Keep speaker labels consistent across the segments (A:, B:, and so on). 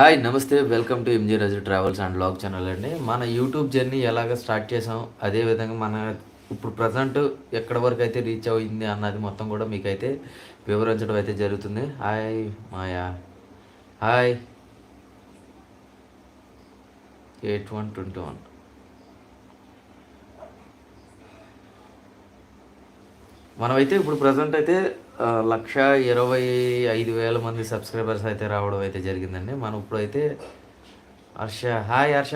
A: Hi నమస్తే. Welcome to MG Raju travels and blog channel అండి. మన యూట్యూబ్ జర్నీ ఎలాగ స్టార్ట్ చేసాం? అదేవిధంగా మన ఇప్పుడు ప్రజెంట్ ఎక్కడి వరకు అయితే రీచ్ అయింది అన్నది మొత్తం కూడా మీకైతే వివరించడం అయితే జరుగుతుంది. Hi Maya. Hi. Eight one twenty one. మనమైతే ఇప్పుడు ప్రజెంట్ అయితే లక్ష ఇరవై ఐదు వేల మంది సబ్స్క్రైబర్స్ అయితే రావడం అయితే జరిగిందండి. మనం ఇప్పుడైతే హర్ష హాయ్ హర్ష.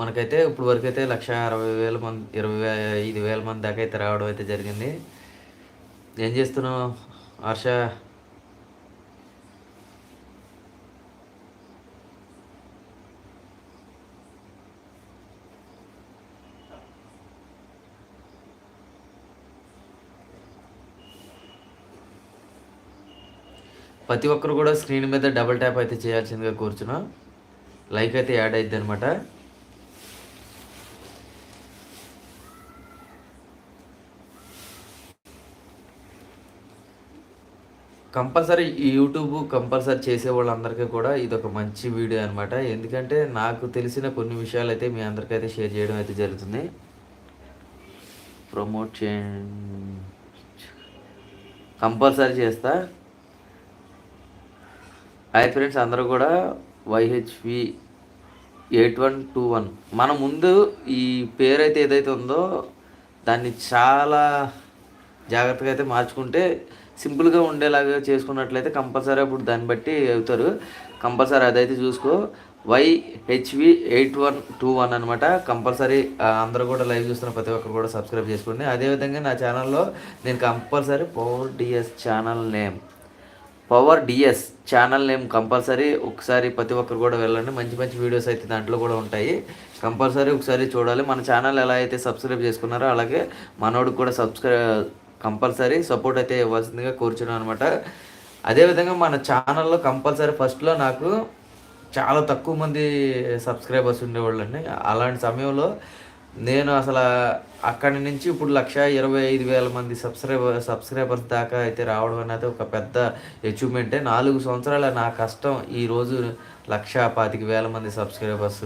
A: మనకైతే ఇప్పుడు వరకు అయితే లక్ష అరవై వేల మంది ఇరవై ఐదు వేల మంది దాకా అయితే రావడం అయితే జరిగింది. ఏం చేస్తున్నావు హర్ష? ప్రతి ఒక్కరు కూడా స్క్రీన్ మీద డబుల్ ట్యాప్ అయితే చేయాల్సిందిగా కూర్చున్నాం. లైక్ అయితే యాడ్ అయింది అనమాట కంపల్సరీ యూట్యూబ్ కంపల్సరీ చేసే వాళ్ళందరికీ కూడా ఇది ఒక మంచి వీడియో అనమాట ఎందుకంటే నాకు తెలిసిన కొన్ని విషయాలు అయితే మీ అందరికైతే షేర్ చేయడం అయితే జరుగుతుంది. ప్రమోట్ చే కంపల్సరీ చేస్తా. హాయ్ ఫ్రెండ్స్ అందరూ కూడా Y H V eight one two one మన ముందు ఈ పేరు అయితే ఏదైతే ఉందో దాన్ని చాలా జాగ్రత్తగా అయితే మార్చుకుంటే సింపుల్గా ఉండేలాగా చేసుకున్నట్లయితే కంపల్సరీ అప్పుడు దాన్ని బట్టి అవుతారు. కంపల్సరీ అదైతే చూసుకో. Y H V eight one two one అనమాట కంపల్సరీ అందరూ కూడా లైవ్ చూస్తున్న ప్రతి ఒక్కరు కూడా సబ్స్క్రైబ్ చేసుకోండి. అదేవిధంగా నా ఛానల్లో నేను compulsory power D S channel name power D S channel name compulsory. ఒకసారి ప్రతి ఒక్కరు కూడా వెళ్ళండి. మంచి మంచి వీడియోస్ అయితే దాంట్లో కూడా ఉంటాయి. కంపల్సరీ ఒకసారి చూడాలి. మన ఛానల్ ఎలా అయితే సబ్స్క్రైబ్ చేసుకున్నారో అలాగే మనోడికి కూడా సబ్స్క్రైబ్ కంపల్సరీ సపోర్ట్ అయితే ఇవ్వాల్సిందిగా కోరుచున్నాను అనమాట అదేవిధంగా మన ఛానల్లో కంపల్సరీ ఫస్ట్లో నాకు చాలా తక్కువ మంది సబ్స్క్రైబర్స్ ఉండేవాళ్ళండి. అలాంటి సమయంలో నేను అసలు అక్కడి నుంచి ఇప్పుడు లక్ష ఇరవై ఐదు వేల మంది సబ్స్క్రైబర్ సబ్స్క్రైబర్స్ దాకా అయితే రావడం అనేది ఒక పెద్ద అచీవ్మెంటే నాలుగు సంవత్సరాల నా కష్టం ఈరోజు లక్ష పాతిక వేల మంది సబ్స్క్రైబర్స్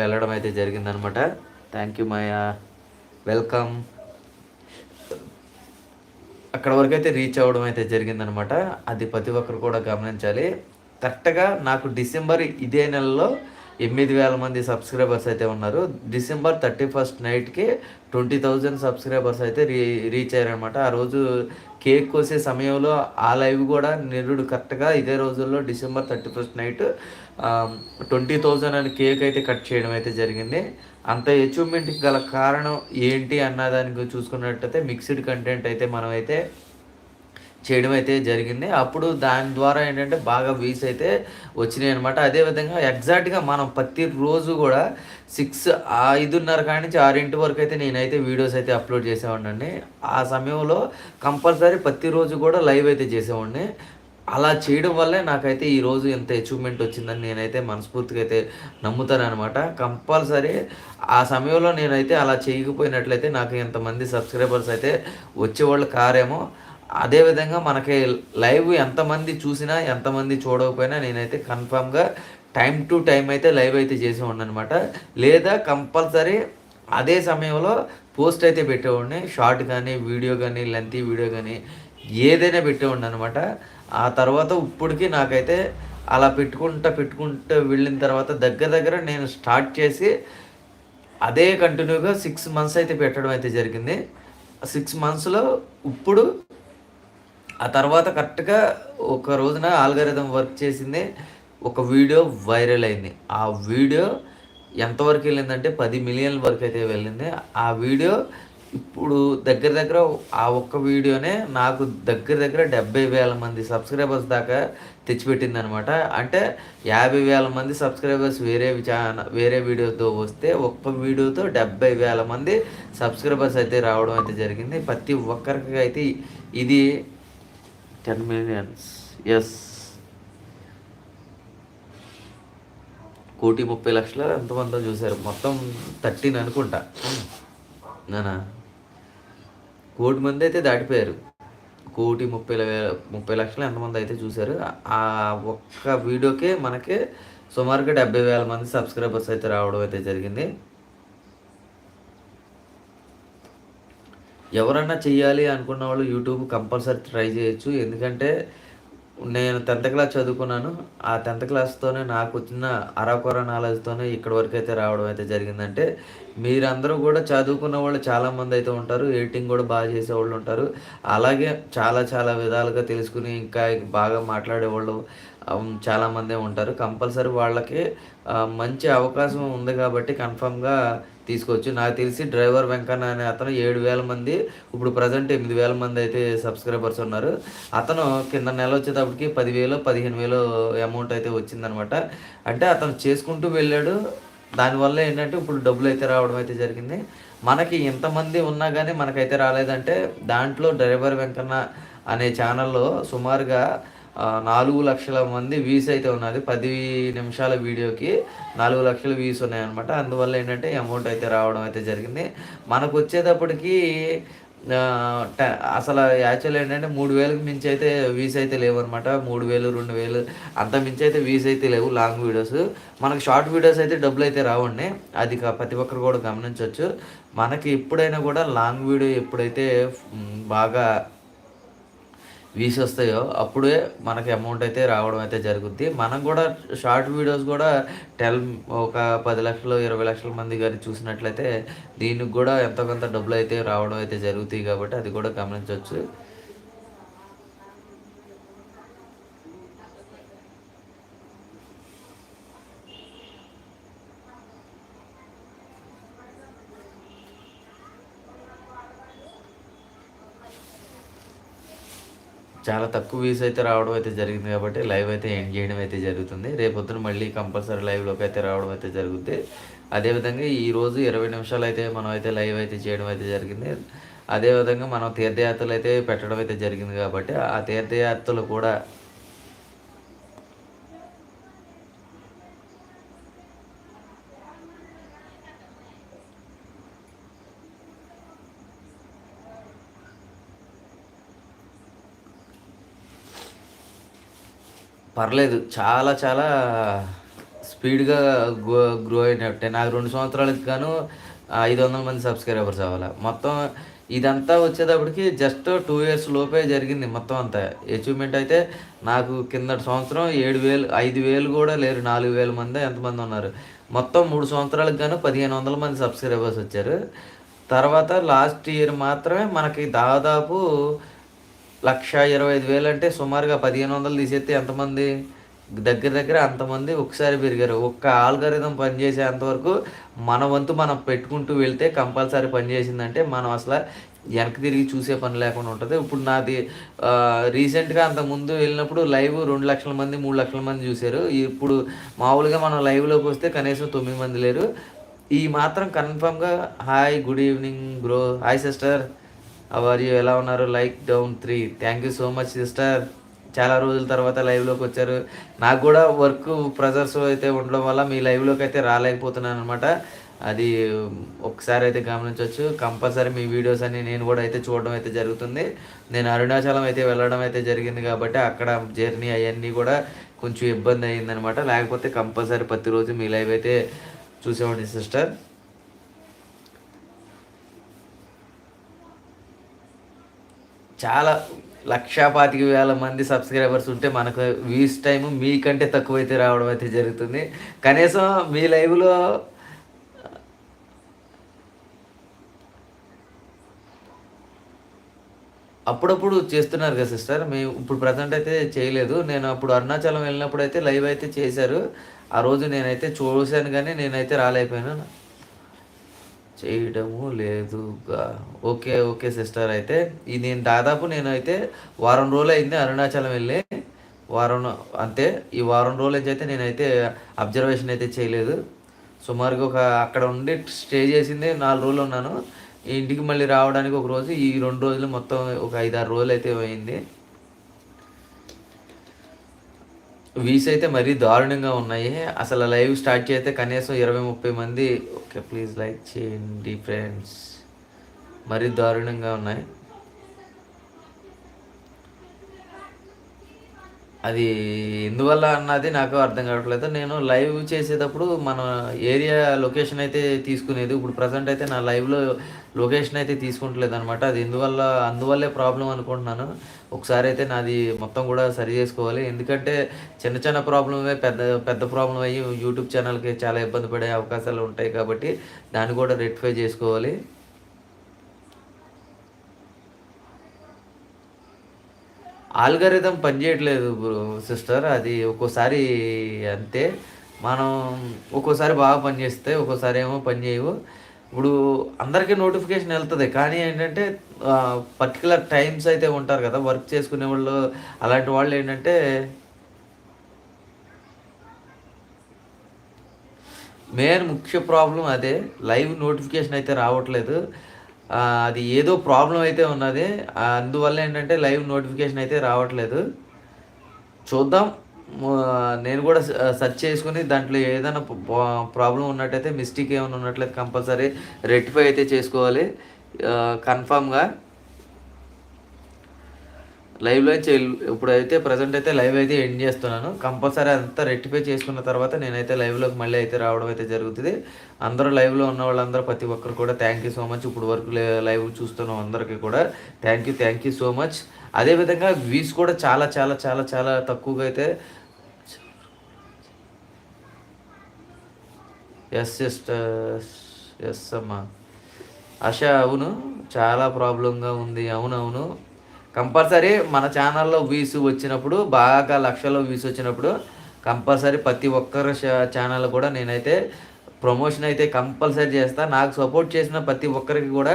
A: వెళ్ళడం అయితే జరిగిందనమాట. థ్యాంక్ యూ మాయా వెల్కమ్ అక్కడ వరకు అయితే రీచ్ అవ్వడం అయితే జరిగిందనమాట. అది ప్రతి ఒక్కరు కూడా గమనించాలి. కరెక్ట్గా నాకు డిసెంబర్ ఇదే నెలలో ఎనిమిది వేల మంది సబ్స్క్రైబర్స్ అయితే ఉన్నారు. డిసెంబర్ థర్టీ ఫస్ట్ నైట్కి ట్వంటీ థౌజండ్ సబ్స్క్రైబర్స్ అయితే రీ రీచ్ అయ్యారనమాట ఆ రోజు కేక్ కోసే సమయంలో ఆ లైవ్ కూడా నిరుడు కరెక్ట్గా ఇదే రోజుల్లో December thirty first night twenty thousand అని కేక్ అయితే కట్ చేయడం అయితే జరిగింది. అంత అచీవ్మెంట్కి గల కారణం ఏంటి అన్న దానికి చూసుకున్నట్టయితే మిక్స్డ్ కంటెంట్ అయితే మనమైతే చేయడం అయితే జరిగింది. అప్పుడు దాని ద్వారా ఏంటంటే బాగా వ్యూస్ అయితే వచ్చినాయి అనమాట అదేవిధంగా ఎగ్జాక్ట్గా మనం ప్రతిరోజు కూడా సిక్స్ ఐదున్నర కాడి నుంచి ఆరింటి వరకు అయితే నేనైతే వీడియోస్ అయితే అప్లోడ్ చేసేవాడిని ఆ సమయంలో కంపల్సరీ ప్రతిరోజు కూడా లైవ్ అయితే చేసేవాడిని. అలా చేయడం వల్లే నాకైతే ఈరోజు ఎంత అచీవ్మెంట్ వచ్చిందని నేనైతే మనస్ఫూర్తిగా అయితే నమ్ముతాను అనమాట కంపల్సరీ ఆ సమయంలో నేనైతే అలా చేయకపోయినట్లయితే నాకు ఎంతమంది సబ్స్క్రైబర్స్ అయితే వచ్చేవాళ్ళు కారేమో. అదేవిధంగా మనకి లైవ్ ఎంతమంది చూసినా ఎంతమంది చూడకపోయినా నేనైతే కన్ఫామ్గా టైం టు టైం అయితే లైవ్ అయితే చేసి అనమాట లేదా కంపల్సరీ అదే సమయంలో పోస్ట్ అయితే పెట్టేవాడిని. షార్ట్ కానీ వీడియో కానీ లెంతీ వీడియో కానీ ఏదైనా పెట్టేవాడిని అనమాట ఆ తర్వాత ఇప్పటికి నాకైతే అలా పెట్టుకుంటా పెట్టుకుంటూ వెళ్ళిన తర్వాత దగ్గర దగ్గర నేను స్టార్ట్ చేసి అదే కంటిన్యూగా సిక్స్ మంత్స్ అయితే పెట్టడం అయితే జరిగింది. సిక్స్ మంత్స్లో ఇప్పుడు ఆ తర్వాత కరెక్ట్గా ఒక రోజున ఆల్గరిథం వర్క్ చేసింది ఒక వీడియో వైరల్ అయింది. ఆ వీడియో ఎంతవరకు వెళ్ళిందంటే పది మిలియన్ల వరకు అయితే వెళ్ళింది. ఆ వీడియో ఇప్పుడు దగ్గర దగ్గర ఆ ఒక్క వీడియోనే నాకు దగ్గర దగ్గర డెబ్బై వేల మంది సబ్స్క్రైబర్స్ దాకా తెచ్చిపెట్టింది అనమాట అంటే యాభై వేల మంది సబ్స్క్రైబర్స్ వేరే ఛానల్ వేరే వీడియోతో వస్తే ఒక్క వీడియోతో డెబ్బై వేల మంది సబ్స్క్రైబర్స్ అయితే రావడం అయితే జరిగింది. ప్రతి ఒక్కరికి అయితే ఇది టెన్ మిలియన్స్ ఎస్ కోటి ముప్పై లక్షల ఎంతమందో చూశారు. మొత్తం థర్టీన్ అనుకుంటా. నానా. కోటి మంది అయితే దాటిపోయారు. కోటి ముప్పై వేల ముప్పై లక్షలు ఎంతమంది అయితే చూశారు. ఆ ఒక్క వీడియోకే మనకి సుమారుగా డెబ్బై వేల మంది సబ్స్క్రైబర్స్ అయితే రావడం అయితే జరిగింది. ఎవరన్నా చెయ్యాలి అనుకున్న వాళ్ళు యూట్యూబ్ కంపల్సరీ ట్రై చేయొచ్చు. ఎందుకంటే నేను టెన్త్ క్లాస్ చదువుకున్నాను. ఆ టెన్త్ క్లాస్తోనే నాకు వచ్చిన అరకొర నాలెడ్జ్తోనే ఇక్కడి వరకు అయితే రావడం అయితే జరిగిందంటే మీరందరూ కూడా చదువుకున్న వాళ్ళు చాలామంది అయితే ఉంటారు. ఎడిటింగ్ కూడా బాగా చేసే వాళ్ళు ఉంటారు. అలాగే చాలా చాలా విధాలుగా తెలుసుకుని ఇంకా బాగా మాట్లాడే వాళ్ళు చాలామందే ఉంటారు. కంపల్సరీ వాళ్ళకి మంచి అవకాశం ఉంది కాబట్టి కన్ఫామ్గా తీసుకోవచ్చు. నాకు తెలిసి డ్రైవర్ వెంకన్న అనే అతను ఏడు వేల మంది ఇప్పుడు ప్రజెంట్ ఎనిమిది వేల మంది అయితే సబ్స్క్రైబర్స్ ఉన్నారు. అతను కింద నెల వచ్చేటప్పటికి పదివేలు పదిహేను వేలు అమౌంట్ అయితే వచ్చిందనమాట. అంటే అతను చేసుకుంటూ వెళ్ళాడు. దానివల్ల ఏంటంటే ఇప్పుడు డబ్బులు అయితే రావడం అయితే జరిగింది. మనకి ఎంతమంది ఉన్నా కానీ మనకైతే రాలేదంటే దాంట్లో డ్రైవర్ వెంకన్న అనే ఛానల్లో సుమారుగా నాలుగు లక్షల మంది వ్యూస్ అయితే ఉన్నది. పది నిమిషాల వీడియోకి నాలుగు లక్షల వ్యూస్ ఉన్నాయన్నమాట. అందువల్ల ఏంటంటే అమౌంట్ అయితే రావడం అయితే జరిగింది. మనకు వచ్చేటప్పటికి అసలు యాక్చువల్ ఏంటంటే మూడు వేలకు మించి అయితే వీస్ అయితే లేవు అనమాట మూడు వేలు రెండు వేలు అంత మించి అయితే వీస్ అయితే లేవు లాంగ్ వీడియోస్. మనకు షార్ట్ వీడియోస్ అయితే డబ్బులు అయితే రావండి. అది ప్రతి ఒక్కరు కూడా గమనించవచ్చు మనకి ఎప్పుడైనా కూడా లాంగ్ వీడియో ఎప్పుడైతే బాగా వీసొస్తాయో అప్పుడే మనకి అమౌంట్ అయితే రావడం అయితే జరుగుద్ది. మనం కూడా షార్ట్ వీడియోస్ కూడా టెల్ ఒక పది లక్షలు ఇరవై లక్షల మంది కానీ చూసినట్లయితే దీనికి కూడా ఎంతో కొంత డబ్బులు అయితే రావడం అయితే జరుగుతాయి కాబట్టి అది కూడా గమనించవచ్చు. చాలా తక్కువ వ్యూస్ అయితే రావడం అయితే జరిగింది కాబట్టి లైవ్ అయితే ఎండ్ చేయడం అయితే జరుగుతుంది. రేపొద్దున మళ్ళీ కంపల్సరీ లైవ్లోకి అయితే రావడం అయితే జరుగుతుంది అదేవిధంగా ఈరోజు ఇరవై నిమిషాలు అయితే మనం అయితే లైవ్ అయితే చేయడం అయితే జరిగింది. అదేవిధంగా మనం తీర్థయాత్రలు అయితే పెట్టడం అయితే జరిగింది కాబట్టి ఆ తీర్థయాత్రలు కూడా పర్లేదు చాలా చాలా స్పీడ్గా గ్రో గ్రో అయినట్టే నాకు రెండు సంవత్సరాలకు గాను ఐదు వందల మంది సబ్స్క్రైబర్స్ అవ్వాలి. మొత్తం ఇదంతా వచ్చేటప్పటికి జస్ట్ టూ ఇయర్స్ లోపే జరిగింది మొత్తం అంతా. అచీవ్మెంట్ అయితే నాకు కిందటి సంవత్సరం ఏడు వేలు ఐదు వేలు కూడా లేరు నాలుగు వేల మంది ఎంతమంది ఉన్నారు. మొత్తం మూడు సంవత్సరాలకు గాను పదిహేను వందల మంది సబ్స్క్రైబర్స్ వచ్చారు. తర్వాత లాస్ట్ ఇయర్ మాత్రమే మనకి దాదాపు లక్ష ఇరవై ఐదు వేలు అంటే సుమారుగా పదిహేను వందలు తీసేస్తే ఎంతమంది? దగ్గర దగ్గర అంతమంది ఒకసారి పెరిగారు. ఒక్క ఆల్గరిథం పనిచేసేంతవరకు మన వంతు మనం పెట్టుకుంటూ వెళ్తే కంపల్సరీ పనిచేసిందంటే మనం అసలు వెనక్కి తిరిగి చూసే పని లేకుండా ఉంటుంది. ఇప్పుడు నాది రీసెంట్గా అంతకుముందు వెళ్ళినప్పుడు లైవ్ రెండు లక్షల మంది మూడు లక్షల మంది చూశారు. ఇప్పుడు మామూలుగా మనం లైవ్లోకి వస్తే కనీసం తొమ్మిది మంది లేరు. ఈ మాత్రం కన్ఫామ్గా hi good evening bro. Hi sister. How are you ఎలా ఉన్నారు? Like down three thank you so much sister చాలా రోజుల తర్వాత లైవ్లోకి వచ్చారు. నాకు కూడా వర్క్ ప్రెజర్స్ అయితే ఉండడం వల్ల మీ లైవ్లోకి అయితే రాలేకపోతున్నాను అనమాట అది ఒకసారి అయితే గమనించవచ్చు. కంపల్సరీ మీ వీడియోస్ అన్ని నేను కూడా అయితే చూడడం అయితే జరుగుతుంది. నేను అరుణాచలం అయితే వెళ్ళడం అయితే జరిగింది కాబట్టి అక్కడ జర్నీ అవన్నీ కూడా కొంచెం ఇబ్బంది అయ్యిందనమాట లేకపోతే కంపల్సరీ ప్రతిరోజు మీ లైవ్ అయితే చూసేవాడిని సిస్టర్ చాలా లక్షా పాతిక వేల మంది సబ్స్క్రైబర్స్ ఉంటే మనకు వ్యూస్ టైం మీకంటే తక్కువైతే రావడం అయితే జరుగుతుంది. కనీసం మీ లైవ్లో అప్పుడప్పుడు చేస్తున్నారు కదా సిస్టర్ మేము ఇప్పుడు ప్రజెంట్ అయితే చేయలేదు. నేను అప్పుడు అరుణాచలం వెళ్ళినప్పుడు అయితే లైవ్ అయితే చేశారు. ఆ రోజు నేనైతే చూశాను కానీ నేనైతే రాలేకపోయాను. చేయడము లేదుగా. Okay okay sister. అయితే ఈ నేను దాదాపు నేనైతే వారం రోజులు అయింది అరుణాచలం వెళ్ళి. వారం అంతే ఈ వారం రోజుల నుంచి అయితే నేనైతే అబ్జర్వేషన్ అయితే చేయలేదు. సుమారుగా ఒక అక్కడ ఉండి స్టే చేసింది నాలుగు రోజులు ఉన్నాను. ఇంటికి మళ్ళీ రావడానికి ఒక రోజు ఈ రెండు రోజులు మొత్తం ఒక ఐదారు రోజులు అయితే పోయింది వీస్ అయితే మరీ దారుణంగా ఉన్నాయి. అసలు లైవ్ స్టార్ట్ చేస్తే కనీసం ఇరవై ముప్పై మంది ఓకే ప్లీజ్ లైక్ చేయండి ఫ్రెండ్స్. మరీ దారుణంగా ఉన్నాయి. అది ఎందువల్ల అన్నది నాకు అర్థం కావట్లేదు. నేను లైవ్ చేసేటప్పుడు మన ఏరియా లొకేషన్ అయితే తీసుకునేది ఇప్పుడు ప్రజెంట్ అయితే నా లైవ్లో లొకేషన్ అయితే తీసుకుంటలేదు అనమాట అది ఎందువల్ల అందువల్లే ప్రాబ్లం అనుకుంటున్నాను. ఒకసారి అయితే నాది మొత్తం కూడా సరి చేసుకోవాలి. ఎందుకంటే చిన్న చిన్న ప్రాబ్లమే పెద్ద పెద్ద ప్రాబ్లం అయ్యి యూట్యూబ్ ఛానల్కి చాలా ఇబ్బంది పడే అవకాశాలు ఉంటాయి కాబట్టి దాన్ని కూడా రెక్టిఫై చేసుకోవాలి. ఆల్గరిథం పనిచేయట్లేదు సిస్టర్ అది ఒక్కోసారి అంతే. మనం ఒక్కోసారి బాగా పనిచేస్తే ఒక్కోసారి ఏమో పనిచేయవు ఇప్పుడు అందరికీ నోటిఫికేషన్ వెళ్తుంది. కానీ ఏంటంటే పర్టికులర్ టైమ్స్ అయితే ఉంటారు కదా వర్క్ చేసుకునే వాళ్ళు అలాంటి వాళ్ళు ఏంటంటే మెయిన్ ముఖ్య ప్రాబ్లం అదే. లైవ్ నోటిఫికేషన్ అయితే రావట్లేదు. అది ఏదో ప్రాబ్లం అయితే ఉన్నది. అందువల్ల ఏంటంటే లైవ్ నోటిఫికేషన్ అయితే రావట్లేదు. చూద్దాం. నేను కూడా సెర్చ్ చేసుకుని దాంట్లో ఏదైనా ప్రాబ్లం ఉన్నట్టయితే మిస్టేక్ ఏమైనా ఉన్నట్లయితే కంపల్సరీ రెక్టిఫై అయితే చేసుకోవాలి. కన్ఫామ్గా లైవ్లో ఇప్పుడైతే ప్రజెంట్ అయితే లైవ్ అయితే ఎండ్ చేస్తున్నాను. కంపల్సరీ అంతా రెక్టిఫై చేసుకున్న తర్వాత నేనైతే లైవ్లోకి మళ్ళీ అయితే రావడం అయితే జరుగుతుంది. అందరూ లైవ్లో ఉన్న వాళ్ళందరూ ప్రతి ఒక్కరు కూడా థ్యాంక్ యూ సో మచ్ ఇప్పుడు వరకు లైవ్ చూస్తున్నాం అందరికీ కూడా thank you thank you so much అదేవిధంగా వ్యూస్ కూడా చాలా చాలా చాలా చాలా తక్కువగా అయితే ఎస్ ఎస్ ఎస్ అమ్మా. ఆశ అవును. చాలా ప్రాబ్లంగా ఉంది. అవునవును. కంపల్సరీ మన ఛానల్లో వ్యూస్ వచ్చినప్పుడు బాగా లక్షల్లో వ్యూస్ వచ్చినప్పుడు కంపల్సరీ ప్రతి ఒక్కరి ఛానల్ కూడా నేనైతే ప్రమోషన్ అయితే కంపల్సరీ చేస్తా. నాకు సపోర్ట్ చేసిన ప్రతి ఒక్కరికి కూడా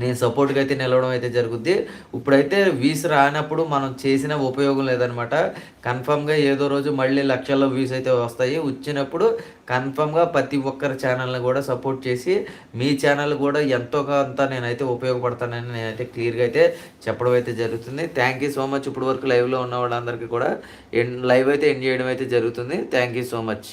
A: నేను సపోర్ట్గా అయితే నిలవడం అయితే జరుగుద్ది. ఇప్పుడైతే వీస్ రానప్పుడు మనం చేసిన ఉపయోగం లేదనమాట. కన్ఫామ్గా ఏదో రోజు మళ్ళీ లక్షల్లో వ్యూస్ అయితే వస్తాయి. వచ్చినప్పుడు కన్ఫామ్గా ప్రతి ఒక్కరి ఛానల్ని కూడా సపోర్ట్ చేసి మీ ఛానల్ కూడా ఎంతో కొంత నేనైతే ఉపయోగపడతానని నేనైతే క్లియర్గా అయితే చెప్పడం అయితే జరుగుతుంది. థ్యాంక్ యూ సో మచ్ ఇప్పుడు వరకు లైవ్లో ఉన్న వాళ్ళందరికీ కూడా. ఎండ్ లైవ్ అయితే ఎండ్ చేయడం అయితే జరుగుతుంది. Thank you so much